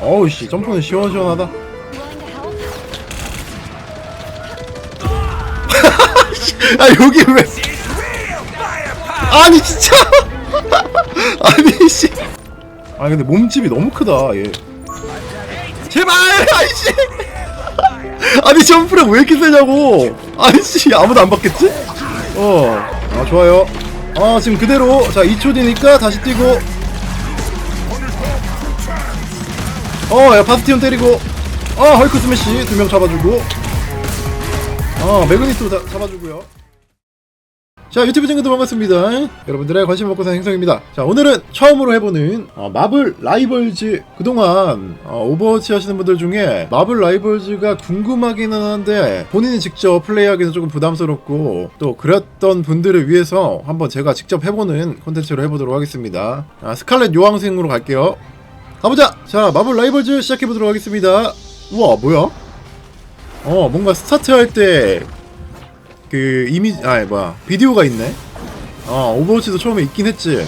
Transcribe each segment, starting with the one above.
어우 씨 점프는 시원시원하다? 아 여기 왜? 아니 진짜! 아니 씨. 아니 근데 몸집이 너무 크다 얘. 제발! 아이씨. 아니 점프력 왜 이렇게 세냐고. 아이씨 아무도 안 받겠지? 어아 좋아요. 아 지금 그대로. 자 2초 뒤니까 다시 뛰고 어 야 바스티온 때리고. 어 헐크 스매시 두 명 잡아주고. 어 매그니토 다- 잡아주고요. 자 유튜브 친구들 반갑습니다. 여러분들의 관심 먹고 사는 행성입니다. 자 오늘은 처음으로 해보는 어, 마블 라이벌즈 그동안 어, 오버워치 하시는 분들 중에 마블 라이벌즈가 궁금하기는 한데 본인이 직접 플레이하기는 조금 부담스럽고 또 그랬던 분들을 위해서 한번 제가 직접 해보는 콘텐츠로 해보도록 하겠습니다. 아, 스칼렛 요왕생으로 갈게요 가보자 자 마블 라이벌즈 시작해보도록 하겠습니다 우와 뭐야 어 뭔가 스타트 할 때 그 이미 아 뭐야 비디오가 있네. 어 오버워치도 처음에 있긴 했지.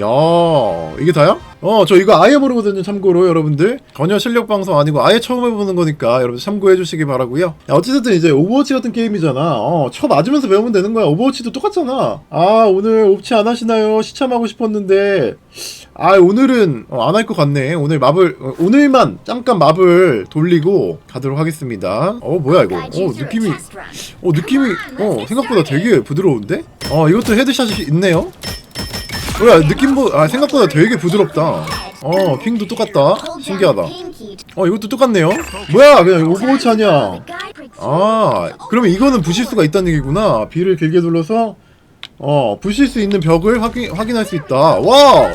야 이게 다야? 어 저 이거 아예 모르거든요 참고로 여러분들. 전혀 실력 방송 아니고 아예 처음 해보는 거니까 여러분 참고해 주시기 바라고요. 야, 어찌됐든 이제 오버워치 같은 게임이잖아. 어 쳐 맞으면서 배우면 되는 거야. 오버워치도 똑같잖아. 아 오늘 옵치 안 하시나요? 시참하고 싶었는데. 아 오늘은 안할 것 같네. 오늘 맵을 어, 오늘만 잠깐 맵을 돌리고 가도록 하겠습니다. 어 뭐야 이거? 어 느낌이. 어 느낌이 어 생각보다 되게 부드러운데? 어 이것도 헤드샷이 있네요. 뭐야 느낌보 아 생각보다 되게 부드럽다. 어 핑도 똑같다. 신기하다. 어 이것도 똑같네요. 뭐야 그냥 오버워치 아니야. 아 그러면 이거는 부실 수가 있다는 얘기구나. B를 길게 눌러서 어 부실 수 있는 벽을 확인 확인할 수 있다. 와.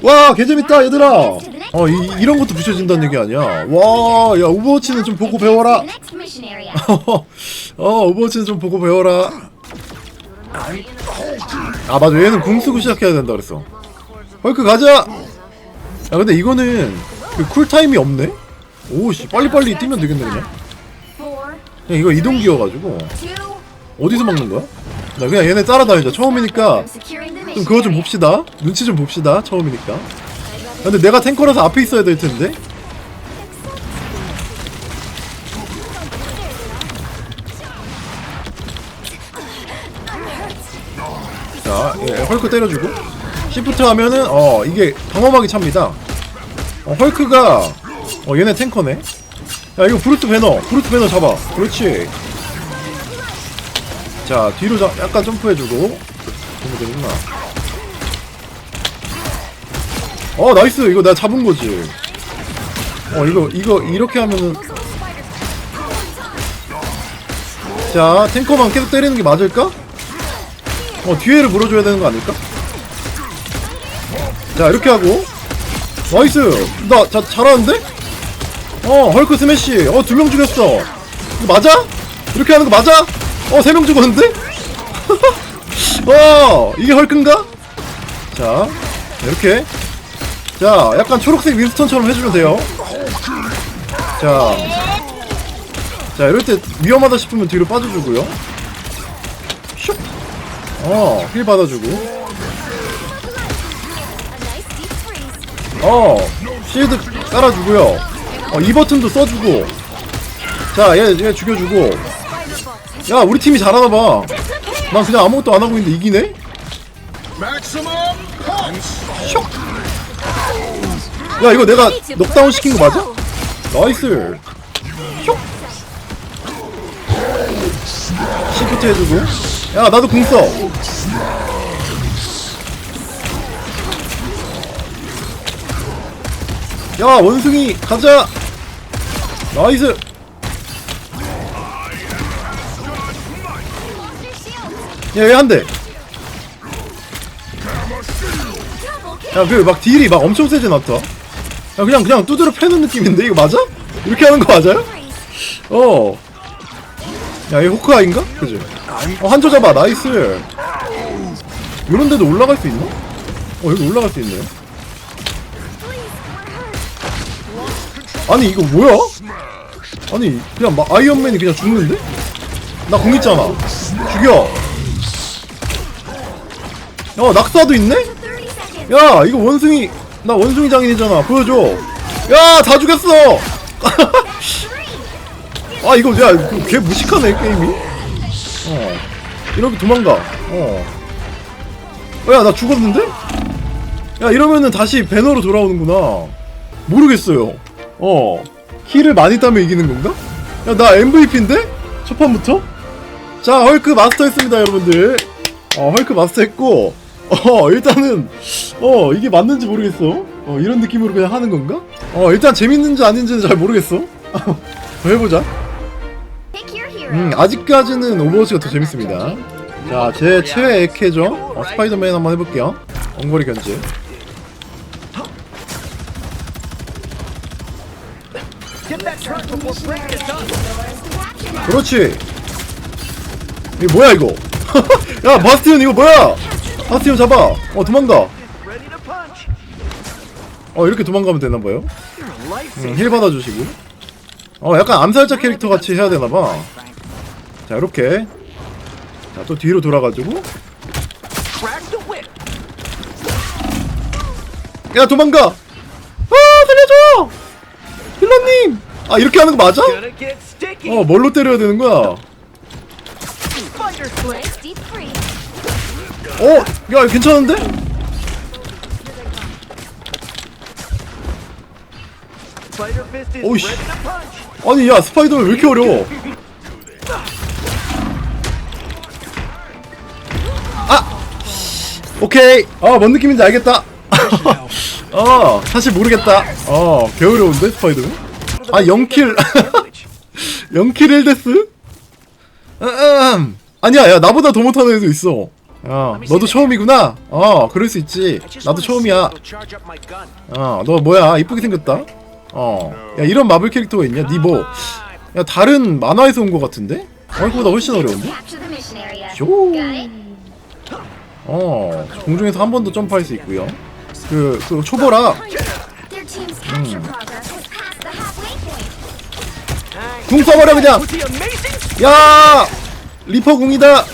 와 개재밌다 얘들아 어 이, 이런 것도 부셔진다는 얘기 아니야 와야 오버워치는 좀 보고 배워라 어 오버워치는 좀 보고 배워라 아 맞아. 얘는 궁 쓰고 시작해야 된다 그랬어. 헐크 가자! 야 근데 이거는 그 쿨타임이 없네? 오씨. 빨리빨리 뛰면 되겠네 그냥. 그냥 이거 이동기여가지고. 어디서 막는 거야? 나 그냥 얘네 따라다니자. 처음이니까 좀 그거 좀 봅시다. 눈치 좀 봅시다. 처음이니까. 근데 내가 탱커라서 앞에 있어야 될 텐데 자 예, 헐크 때려주고. 시프트 하면은 어 이게 방어막이 찹니다. 어, 헐크가 어 얘네 탱커네. 야 이거 브루트 배너 브루트 배너 잡아. 그렇지. 자 뒤로 자, 약간 점프해주고. 되구나. 어 나이스. 이거 내가 잡은 거지. 어 이거 이거 이렇게 하면은. 자 탱커만 계속 때리는 게 맞을까? 어 뒤에를 물어줘야 되는 거 아닐까? 자 이렇게 하고 나이스 나 자, 잘하는데? 어 헐크 스매시 어 두 명 죽였어 이거 맞아? 이렇게 하는 거 맞아? 어 세 명 죽었는데? 어 이게 헐크인가? 자 이렇게 자 약간 초록색 윈스턴처럼 해주면 돼요 자, 자 이럴 때 위험하다 싶으면 뒤로 빠져주고요 슉 어, 힐 받아주고. 어 실드 깔아주고요. 어, 이 버튼도 써주고. 자 얘 얘 죽여주고. 야 우리 팀이 잘하나봐. 난 그냥 아무것도 안 하고 있는데 이기네? 야 이거 내가 넉다운 시킨 거 맞아? 나이스. 슉 시프트 해주고 야 나도 궁 써 야 원숭이 가자 나이스 야얘 한 대 야그 막 딜이 막 엄청 세진 않다 야 그냥 그냥 두드려 패는 느낌인데 이거 맞아? 이렇게 하는 거 맞아요? 어. 야, 얘 호크아인가? 그지? 어, 한조 잡아, 나이스. 요런 데도 올라갈 수 있나? 어, 여기 올라갈 수 있네. 아니, 이거 뭐야? 아니, 그냥 막 아이언맨이 그냥 죽는데? 나 공 있잖아. 죽여. 야, 낙사도 있네? 야, 이거 원숭이, 나 원숭이 장인이잖아. 보여줘. 야, 다 죽였어. 아, 이거 야, 걔 무식하네 게임이. 어, 이렇게 도망가. 어. 어, 야, 나 죽었는데? 야, 이러면은 다시 배너로 돌아오는구나. 모르겠어요. 어, 힐을 많이 따면 이기는 건가? 야, 나 MVP인데? 첫 판부터? 자, 헐크 마스터 했습니다, 여러분들. 어, 헐크 마스터 했고, 어, 일단은, 어, 이게 맞는지 모르겠어. 어, 이런 느낌으로 그냥 하는 건가? 어, 일단 재밌는지 아닌지는 잘 모르겠어. 더 해보자. 음, 아직까지는 오버워치가 더 재밌습니다. 자, 제 최애 액해죠. 어, 스파이더맨 한번 해볼게요. 엉거리 견제. 그렇지. 이게 뭐야 이거? 야, 바스티온 이거 뭐야? 바스티온 잡아. 어, 도망가. 어, 이렇게 도망가면 되나 봐요. You're a 음. 힐 받아주시고. 어, 약간 암살자 캐릭터 같이 해야 되나 봐. 자, 이렇게. 자, 또 뒤로 돌아가지고. 야, 도망가. 아, 살려줘. 힐러님. 아, 이렇게 하는 거 맞아? 어, 뭘로 때려야 되는 거야? 어, 야, 괜찮은데? Oh, punch. 아니, 야, 스파이더맨 왜 이렇게 어려워? 오케이. 아, 뭔 느낌인지 알겠다. 어, 사실 모르겠다. 어, 개 어려운데, 스파이더맨? 아, 0킬. 0킬 1데스? 음, 아니야, 야, 나보다 더 못하는 애도 있어. 어, 너도 처음이구나? 어, 그럴 수 있지. 나도 처음이야. 어, 너 뭐야? 이쁘게 생겼다? 어. 야, 이런 마블 캐릭터가 있냐? 니 뭐, 야, 다른 만화에서 온거 같은데? 어, 이거보다 훨씬 어려운데? 쇼. 어, 공중에서 한 번 더 점프할 수 있고요. 그, 그 초보라 point. 궁 써버려 그냥. 야, 리퍼 궁이다.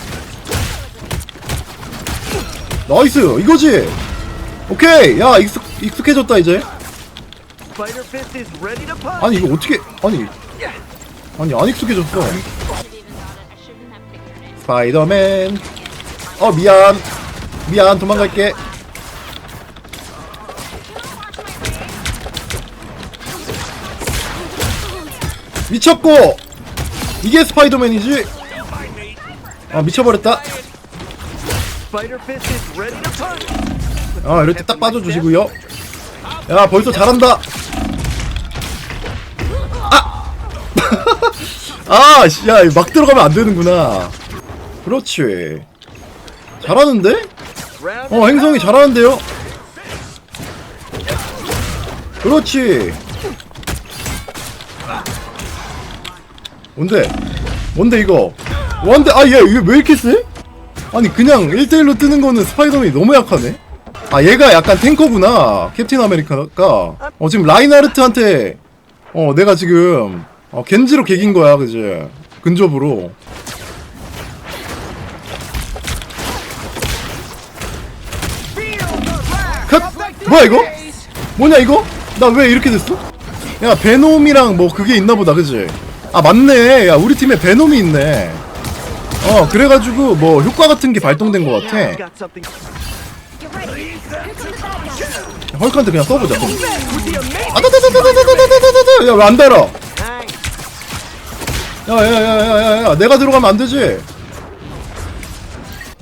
나이스, 이거지. 오케이, 야 익숙 익숙해졌다 이제. 아니 이거 어떻게? 아니, 아니 안 익숙해졌어. 스파이더맨. 어 미안, 미안 도망갈게. 미쳤고 이게 스파이더맨이지. 아 미쳐버렸다. 아 이럴 때 딱 빠져주시고요. 야 벌써 잘한다. 아, 아, 씨, 야, 막 들어가면 안 되는구나. 그렇지. 잘하는데? 어, 행성이 잘하는데요? 그렇지. 뭔데? 뭔데, 이거? 뭔데? 아, 얘, 이게 왜 이렇게 세? 아니, 그냥 1대1로 뜨는 거는 스파이더맨이 너무 약하네? 아, 얘가 약간 탱커구나. 캡틴 아메리카가. 어, 지금 라인하르트한테, 어, 내가 지금, 어, 겐지로 개긴 거야, 그지? 근접으로. 뭐야, 이거? 뭐냐 이거? 나 왜 이렇게 됐어? 야 베놈이랑 뭐 그게 있나 보다 그지? 아 맞네 야 우리 팀에 베놈이 있네 어 그래가지고 뭐 효과 같은 게 발동된 것 같아. 헐크한테 그냥 써보자? 아다다다다다다다다다다 야왜 안 달아. 야야야야야야 내가 들어가면 안 되지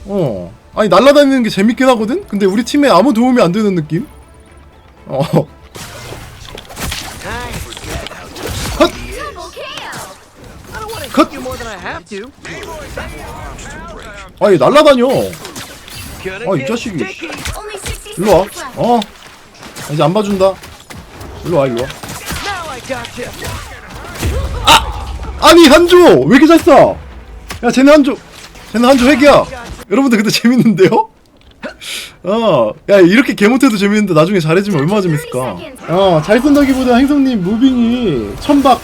어 아니 날라다니는 게 재밌긴 하거든? 근데 우리 팀에 아무 도움이 안 되는 느낌? 어 to. 아니 날라다녀 Gonna 아, 이 get 자식이. sticky. Only 60 일로 와. 어. 이제 안 봐준다. 일로 와, 일로 와. You. 아니, 한조! 왜 이렇게 잘 쏴? 야, 쟤네 한조. 쟤네 한조 핵이야. 여러분들 근데 재밌는데요? 어, 야, 이렇게 개 못해도 재밌는데 나중에 잘해주면 얼마나 재밌을까? 어, 잘 쏜다기보다 행성님 무빙이 천박.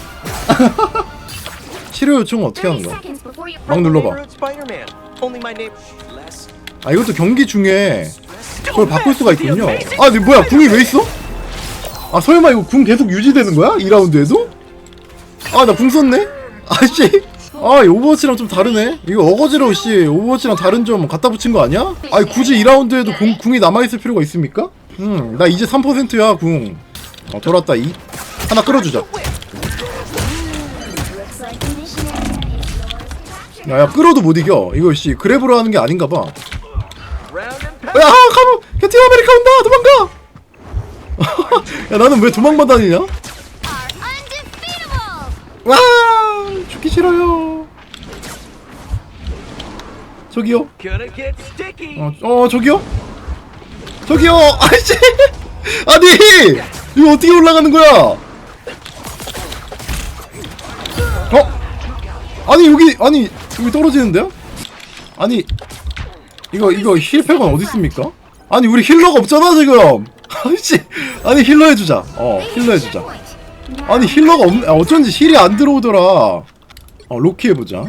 치료 요청은 어떻게 하는 30 거야? seconds before you 막 눌러봐. 아, 이것도 경기 중에 그걸 바꿀 수가 있군요 아 근데 뭐야 궁이 왜 있어? 아 설마 이거 궁 계속 유지되는 거야? 2라운드에도? 아 나 궁 썼네? 아씨 아, 이 오버워치랑 좀 다르네. 이거 어거지로 씨 오버워치랑 다른 점 갖다 붙인 거 아니야? 아니 굳이 2라운드에도 궁, 궁이 남아 있을 필요가 있습니까? 음, 나 이제 3%야 궁. 어, 돌았다 이 하나 끌어주자. Looks like the missionary is yours. 야, 야 끌어도 못 이겨. 이거 씨 그랩으로 하는 게 아닌가 봐. Round and pound. 야, 가면 캡틴 아메리카 온다. 도망가. 야, 나는 왜 도망만 다니냐? 와, 죽기 싫어요. 저기요. 어, 어 저기요? 저기요! 아이씨! 아니! 이거 어떻게 올라가는 거야? 어? 아니 여기 아니 여기 떨어지는데요? 아니 이거 이거 힐팩은 어디 있습니까? 아니 우리 힐러가 없잖아 지금. 아이씨 아니 힐러 해주자. 어 힐러 해주자. 아니 힐러가 없 아, 어쩐지 힐이 안 들어오더라. 어 로키 해보자.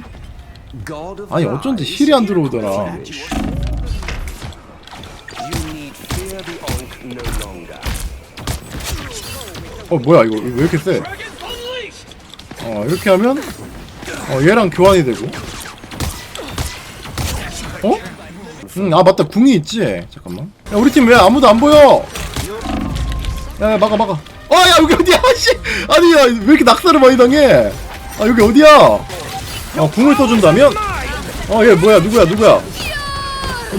아니 어쩐지 힐이 안 들어오더라. 어 뭐야 이거 왜 이렇게 세? 어 이렇게 하면 어 얘랑 교환이 되고. 어? 응 아 맞다. 궁이 있지? 잠깐만. 야 우리 팀 왜 아무도 안 보여? 야, 야 막아 막아. 어야 여기 어디야? 씨. 아니 야왜 이렇게 낙사를 많이 당해 아 여기 어디야 어 궁을 써준다면 어얘 뭐야 누구야 누구야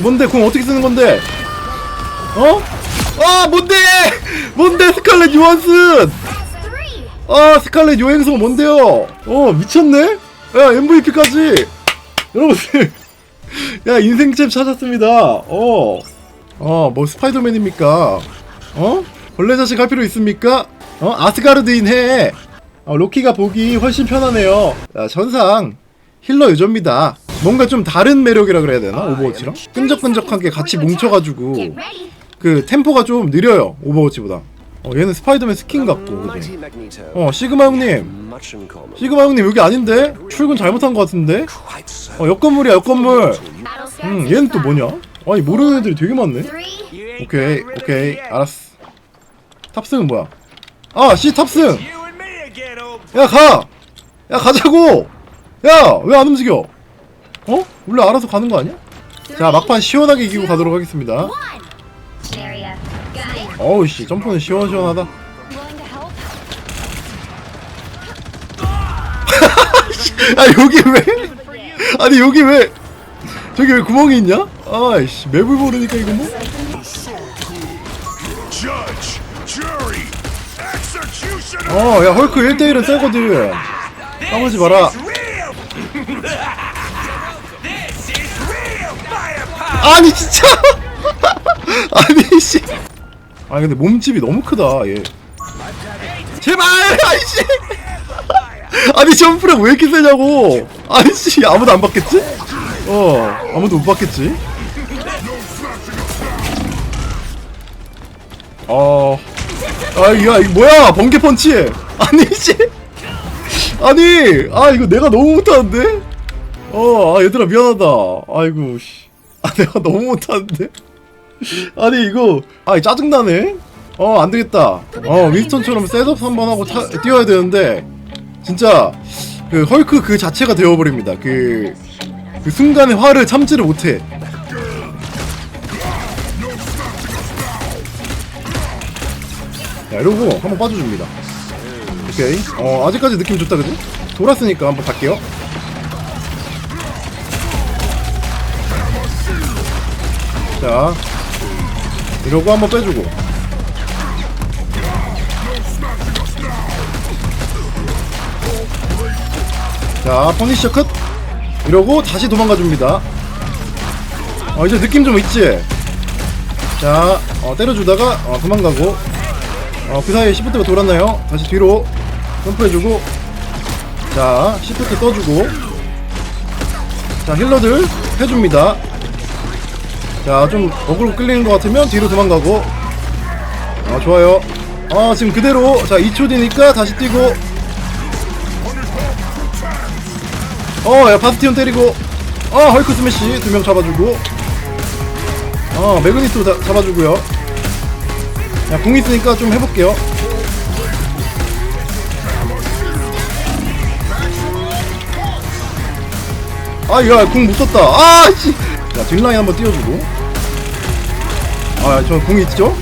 뭔데 궁 어떻게 쓰는 건데 어? 아 뭔데 뭔데 스칼렛 요한슨. 아 스칼렛 요행성 뭔데요? 어 미쳤네? 야 MVP까지 여러분들 야 인생챔 찾았습니다 어 어 뭐 스파이더맨입니까? 어? 벌레 자식 할 필요 있습니까? 어 아스가르드인 해 어, 로키가 보기 훨씬 편하네요 야 전상 힐러 유저입니다 뭔가 좀 다른 매력이라 그래야 되나 오버워치랑? 끈적끈적하게 같이 뭉쳐가지고 Get ready. 그 템포가 좀 느려요 오버워치보다 어 얘는 스파이더맨 스킨 같고 그지? 어 시그마 형님. 시그마 형님 여기 아닌데? 출근 잘못한 것 같은데? 어 Battle starts 음 얘는 또 뭐냐? 아니 모르는 애들이 되게 많네 오케이 오케이. 알았어 탑승은 뭐야 아씨 탑승 야 가! 야 가자고! 야 왜 안 움직여? 어? 원래 알아서 가는 거 아니야? 자 막판 시원하게 이기고 가도록 하겠습니다 One. Area. Got it. 어우 씨 점프는 시원시원하다? 아 여기 왜? 아니 여기 왜? 저기 왜 구멍이 있냐? 아이씨 맵을 모르니까 이거 뭐? 어, 야 헐크 1대1은 세거든. 까불지 마라. 아니 진짜. 아니 씨. 아 근데 몸집이 너무 크다 얘. 제발 아이씨. 아니 점프력 왜 이렇게 세냐고. 아이씨 아무도 안 받겠지? 어 아무도 못 받겠지? 어. 아야 이거 뭐야 번개 펀치. 아니 씨. 아니 아 이거 내가 너무 못하는데? 어, 아, 얘들아, 미안하다. 아이고, 씨. 아, 내가 너무 못하는데? 아니, 이거, 아, 짜증나네? 어, 안 되겠다. 어, 윈스턴처럼 셋업 한번 하고 타, 뛰어야 되는데, 진짜, 그, 헐크 그 자체가 되어버립니다. 그, 그 순간의 화를 참지를 못해. 자, 이러고 한번 빠져줍니다. 오케이. 어, 아직까지 느낌 좋다, 그지? 돌았으니까 한번 갈게요. 자 이러고 한번 빼주고 자 퍼니셔 컷 이러고 다시 도망가 줍니다 어 이제 느낌 좀 있지 자 어, 때려주다가 어, 도망가고 어, 그 사이에 시프트가 돌았나요 다시 뒤로 점프해주고 자 시프트 떠주고 자 힐러들 해줍니다 자, 좀 어그로 끌리는 것 같으면 뒤로 도망가고. 아, 좋아요. 아, 지금 그대로. 자, 2초 뒤니까 다시 뛰고. 어, 야, 바스티온 때리고. 어, 헐크 스매시 두 명 잡아주고. 어 매그니토 자, 잡아주고요 야 궁 있으니까 좀 해볼게요 아 이거 궁못 썼다 아 씨 자 뒷라인 한번 띄워주고 아 저 궁 있죠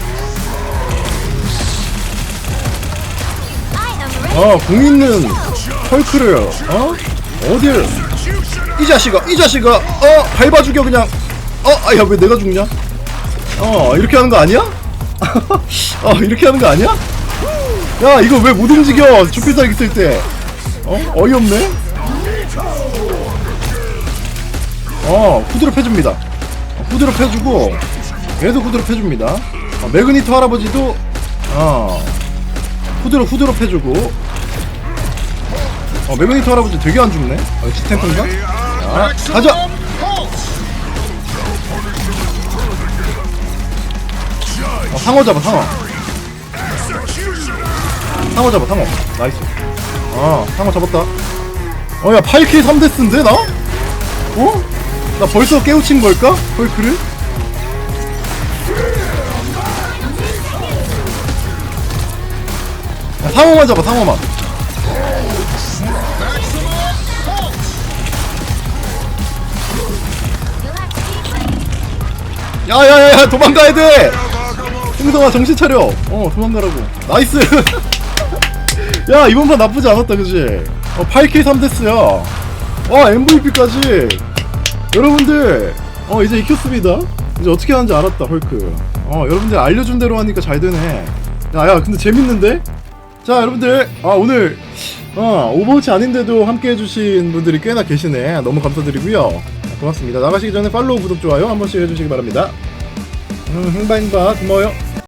I am ready. 어, 공 있는 헐크를, 어? 어딜, 이 자식아, 이 자식아, 어, 밟아 죽여, 그냥. 어, 아, 야, 왜 내가 죽냐? 어, 이렇게 하는 거 아니야? 어, 이렇게 하는 거 아니야? 야, 이거 왜 못 움직여? 주피살 있을 때. 어, 어이없네? 어, 후드로 패줍니다. 어, 후드로 패주고, 계속 후드로 패줍니다. 어, 매그니토 할아버지도, 어, 후드로 후드로 패주고 어 매그니토 할아버지 되게 안 죽네 어, 역시 탱크인가? 자 가자 상어 잡아 상어 상어 잡아 상어 나이스 아 상어 잡았다 어 야 8K 3데스인데 나? 어? 나 벌써 깨우친 걸까? 헐크를? 야, 상어만 잡아 상어만 야야야야 도망가야 돼 흥성아 정신 차려. 어 도망가라고. 나이스. 야 이번 판 나쁘지 않았다 그지? 어 8K 3데스야 어 MVP까지. 여러분들 어 이제 익혔습니다. 이제 어떻게 하는지 알았다 헐크. 어 여러분들 알려준 대로 하니까 잘 되네. 야야 근데 재밌는데? 자 여러분들 아 오늘 어 오버워치 아닌데도 함께 해주신 분들이 꽤나 계시네. 너무 감사드리고요. 고맙습니다. 나가시기 전에 팔로우 구독 좋아요 한 번씩 해주시기 바랍니다. 음 흥바인바 고마워요